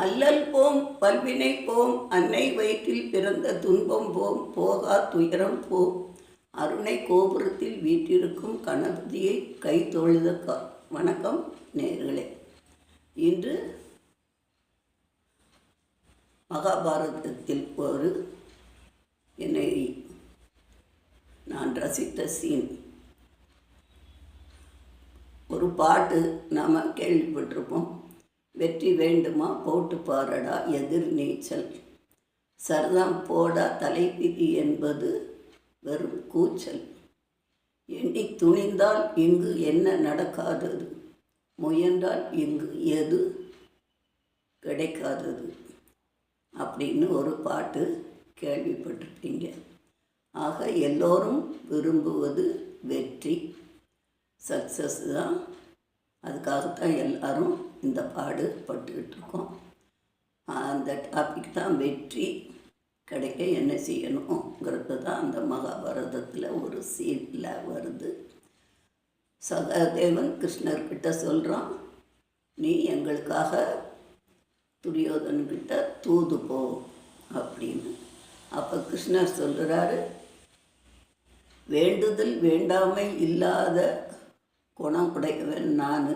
அல்லல் போம் பல்வினை போம் அன்னை வயிற்றில் பிறந்த துன்பம் போம் போகா துயரம் போம். அருணை கோபுரத்தில் வீற்றிருக்கும் கணபதியை கை தொழுத வணக்கம் நேர்களே. இன்று மகாபாரதத்தில் ஒரு என்னை நான் ரசித்த சீன் ஒரு பாட்டு நாம் கேள்விப்பட்டிருப்போம். வெற்றி வேண்டுமா? போட்டு பாரடா எதிர் நீச்சல். சரதம் போடா தலைவிதி என்பது வெறும் கூச்சல். எண்ணி துணிந்தால் இங்கு என்ன நடக்காதது? முயன்றால் இங்கு எது கிடைக்காதது? அப்படின்னு ஒரு பாட்டு கேள்விப்பட்டிருப்பீங்க. ஆக எல்லோரும் விரும்புவது வெற்றி. சக்ஸஸ் தான். அதுக்காகத்தான் எல்லாரும் இந்த பாடு பட்டுக்கிட்டு இருக்கோம் அந்த டாபிக் தான் வெற்றி கிடைக்க என்ன செய்யணுங்கிறது தான் அந்த மகாபாரதத்தில் ஒரு சீனில் வருது. சகாதேவன் கிருஷ்ணர்கிட்ட சொல்கிறான் நீ எங்களுக்காக துரியோதன்கிட்ட தூது போ அப்படின்னு. அப்போ கிருஷ்ணர் சொல்கிறாரு வேண்டுதல் வேண்டாமை இல்லாத குணம் உடையவன் நான்.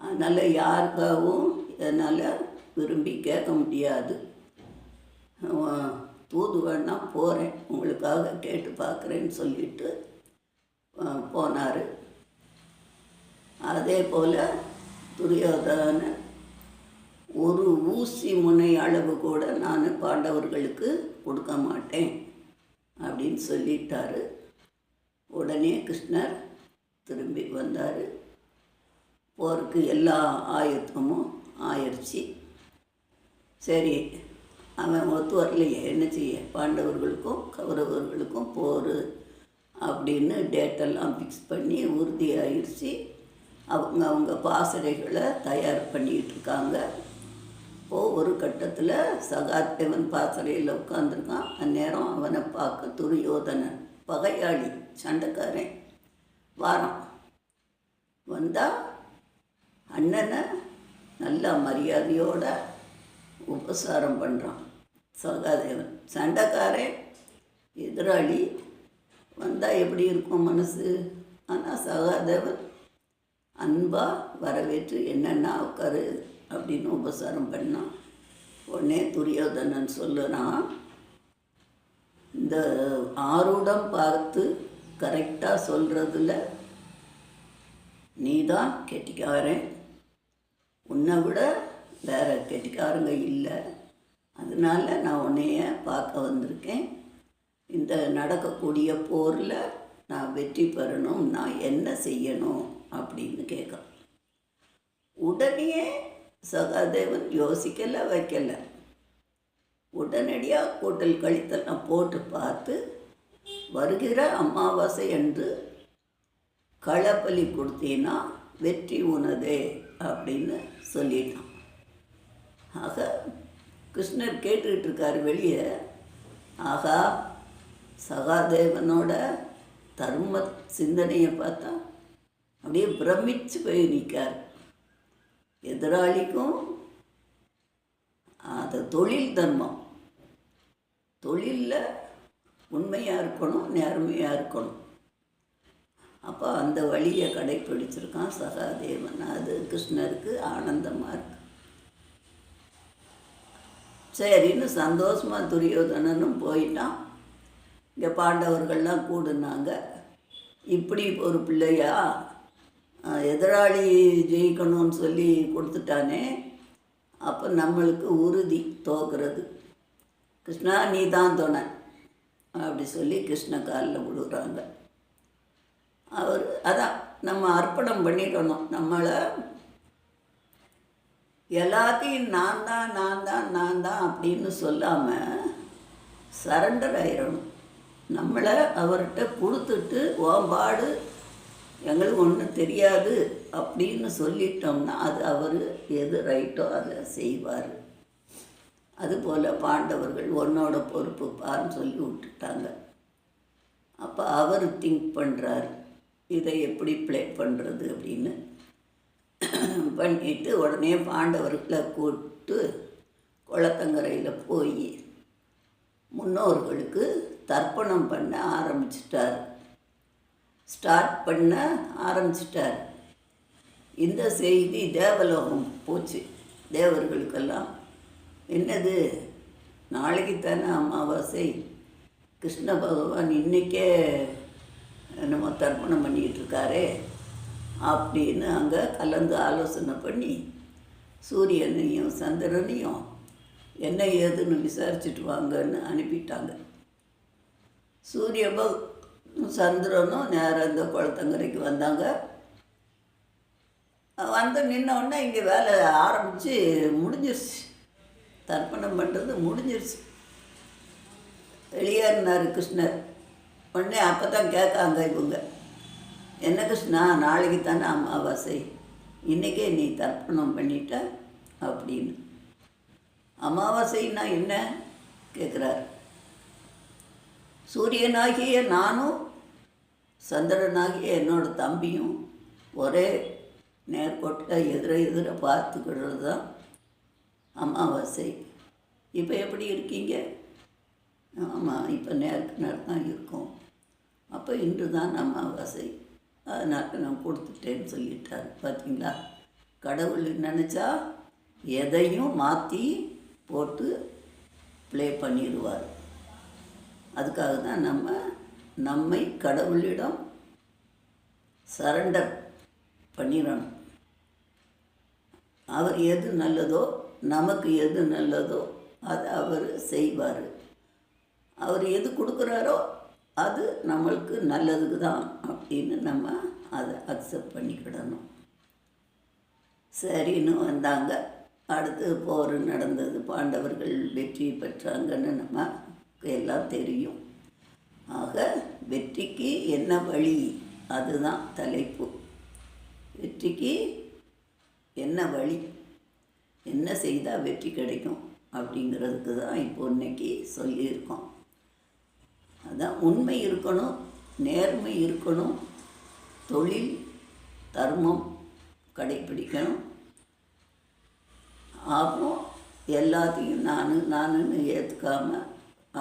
அதனால் யாருக்காகவும் என்னால் விரும்பி கேட்க முடியாது. தூது வேணா போகிறேன் உங்களுக்காக கேட்டு பார்க்குறேன்னு சொல்லிட்டு போனார். அதே போல் துரியோதனன் ஒரு ஊசி முனை அளவு கூட நான் பாண்டவர்களுக்கு கொடுக்க மாட்டேன் அப்படின்னு சொல்லிட்டாரு. உடனே கிருஷ்ணர் திரும்பி வந்தார். போருக்கு எல்லா ஆயத்தமும் ஆயிடுச்சு. சரி அவன் ஒத்து வரலையே. என்ன செய்ய? பாண்டவர்களுக்கும் கௌரவர்களுக்கும் போர் அப்படின்னு டேட்டெல்லாம் ஃபிக்ஸ் பண்ணி உறுதியாகிடுச்சு அவங்க அவங்க பாசறைகளை தயார் பண்ணிகிட்டு இருக்காங்க. இப்போது ஒரு கட்டத்தில் சகாதேவன் பாசறையில் உட்காந்துருக்கான் அந்நேரம் அவனை பார்க்க துரியோதனன் பகையாளி சண்டைக்காரன். வாரம். வந்தால் அண்ணனை நல்லா மரியாதையோட உபசாரம் பண்ணுறான் சகாதேவன் சண்டைக்காரன் எதிராளி. வந்தால் எப்படி இருக்கும் மனசு? ஆனால் சகாதேவன் அன்பாக வரவேற்று என்னென்ன உட்காரு அப்படின்னு உபசாரம் பண்ணான். உடனே துரியோதனன் சொல்லுறான் இந்த ஆருடம் பார்த்து கரெக்டாக சொல்கிறதுல நீ தான் கெட்டிக்காரன். உன்னை விட வேறு கெட்டிக்காரங்க இல்லை. அதனால நான் உன்னைய பார்க்க வந்திருக்கேன். இந்த நடக்கக்கூடிய போரில் நான் வெற்றி பெறணும் நான் என்ன செய்யணும் அப்படின்னு கேட்குறேன் உடனே சகாதேவன் யோசிக்கலை வைக்கலை. உடனடியாக கூட்டல் கழித்தெல்லாம் போட்டு பார்த்து வருகிற அமாவாசை என்று களப்பலி கொடுத்தீன்னா வெற்றி உனதே அப்படின்னு சொல்லிட்டான். ஆக கிருஷ்ணர் கேட்டுக்கிட்டு இருக்கார் வெளியே. ஆகா சகாதேவனோட தர்ம சிந்தனையை பார்த்தா அப்படியே பிரமிச்சு போய் நிற்கார். எதிராளிக்கும் அது தொழில் தர்மம். தொழிலில் உண்மையாக இருக்கணும் நேர்மையாக இருக்கணும். அப்போ அந்த வழியை கடைப்பிடிச்சிருக்கான் சகாதேவன். அது கிருஷ்ணருக்கு ஆனந்தமாக இருக்கு. சரின்னு சந்தோஷமாக துரியோதனனும் போயிட்டான். இங்கே பாண்டவர்கள்லாம் கூடுனாங்க. இப்படி ஒரு பிள்ளையா எதிராளி ஜெயிக்கணும்னு சொல்லி கொடுத்துட்டானே. அப்போ நம்மளுக்கு உறுதி தோக்குறது. கிருஷ்ணா நீ தான் துணை. அப்படி சொல்லி கிருஷ்ண காலில் விழுகிறாங்க. அவர் அதான் நம்ம அர்ப்பணம் பண்ணிடணும். நம்மளை எல்லாத்தையும் நான் தான் நான் தான் நான் தான் அப்படின்னு சொல்லாமல் சரண்டர் ஆயிடணும் நம்மளை அவர்கிட்ட கொடுத்துட்டு ஓம்பாடு எங்களுக்கு ஒன்றும் தெரியாது அப்படின்னு சொல்லிட்டோம்னா அது அவர் எது ரைட்டோ அதை செய்வார். அதுபோல் பாண்டவர்கள் உன்னோட பொறுப்பு பாருன்னு சொல்லி விட்டுட்டாங்க. அப்போ அவர் திங்க் பண்ணுறாரு இதை எப்படி ப்ளே பண்ணுறது அப்படின்னு. பண்ணிட்டு உடனே பாண்டவர்களை கூப்பிட்டு குளத்தங்கரையில் போய் முன்னோர்களுக்கு தர்ப்பணம் பண்ண ஆரம்பிச்சிட்டார். ஸ்டார்ட் பண்ண ஆரம்பிச்சிட்டார். இந்த செய்தி தேவலோகம் போச்சு. தேவர்களுக்கெல்லாம் என்னது? நாளைக்கு தானே அமாவாசை. கிருஷ்ண பகவான் இன்றைக்கே நம்ம தர்ப்பணம் பண்ணிக்கிட்டு இருக்காரே அப்படின்னு அங்கே கலந்து ஆலோசனை பண்ணி சூரியனையும் சந்திரனையும் என்ன ஏதுன்னு விசாரிச்சுட்டு வாங்கன்னு அனுப்பிட்டாங்க. சூரிய சந்திரனும் நேராக இந்த குளத்தங்கரைக்கு வந்தாங்க. வந்து நின்ன உடனே இங்கே வேலை ஆரம்பித்து முடிஞ்சிருச்சு. தர்ப்பணம் பண்ணுறது முடிஞ்சிருச்சு. வெளியேறினார் கிருஷ்ணர். உடனே அப்போ தான் கேட்காங்க இவங்க. என்ன கிருஷ்ணா நாளைக்கு தானே அமாவாசை. இன்றைக்கே நீ தர்ப்பணம் பண்ணிட்ட அப்படின்னு. அமாவாசைன்னா என்ன? கேட்குறார் சூரியனாகிய நானும் சந்திரனாகிய என்னோட தம்பியும் ஒரே நேர்கோட்டில் எதிர எதிர பார்த்துக்கிடுறது தான் அமாவாசை. இப்போ எப்படி இருக்கீங்க? ஆமாம் இப்போ நேருக்கு நேரம் தான் இருக்கோம். அப்போ இன்று தான் அமாவாசை. அதனால் நான் கொடுத்துட்டேன்னு சொல்லிட்டார் பார்த்தீங்களா கடவுள் நினச்சா எதையும் மாற்றி போட்டு ப்ளே பண்ணிடுவார். அதுக்காக தான் நம்ம நம்மை கடவுளிடம் சரண்டர் பண்ணிடணும். அவர் எது நல்லதோ நமக்கு எது நல்லதோ அதை அவர் செய்வார். அவர் எது கொடுக்குறாரோ அது நம்மளுக்கு நல்லதுக்கு தான் அப்படின்னு நம்ம அதை அக்செப்ட் பண்ணிக்கிடணும். சரின்னு வந்தாங்க. அடுத்து போர் நடந்தது. பாண்டவர்கள் வெற்றி பெற்றாங்கன்னு நமக்கு எல்லாம் தெரியும். ஆக வெற்றிக்கு என்ன வழி? அதுதான் தலைப்பு. வெற்றிக்கு என்ன வழி? என்ன செய்தால் வெற்றி கிடைக்கும் அப்படிங்கிறதுக்கு தான் இப்போ இன்றைக்கி சொல்லியிருக்கோம். அதான் உண்மை இருக்கணும் நேர்மை இருக்கணும் தொழில் தர்மம் கடைப்பிடிக்கணும். அப்புறம் எல்லாத்தையும் நான் நானுன்னு ஏற்றுக்காம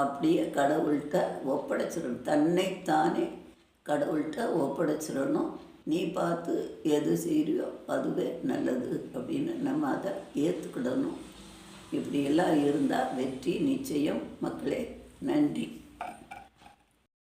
அப்படியே கடவுள்கிட்ட ஒப்படைச்சிடணும். தன்னைத்தானே கடவுள்கிட்ட ஒப்படைச்சிடணும். நீ பார்த்து எது செய்கிறியோ அதுவே நல்லது அப்படின்னு நம்ம அதை ஏற்றுக்கிடணும் இப்படியெல்லாம் இருந்தால் வெற்றி நிச்சயம். மக்களே நன்றி.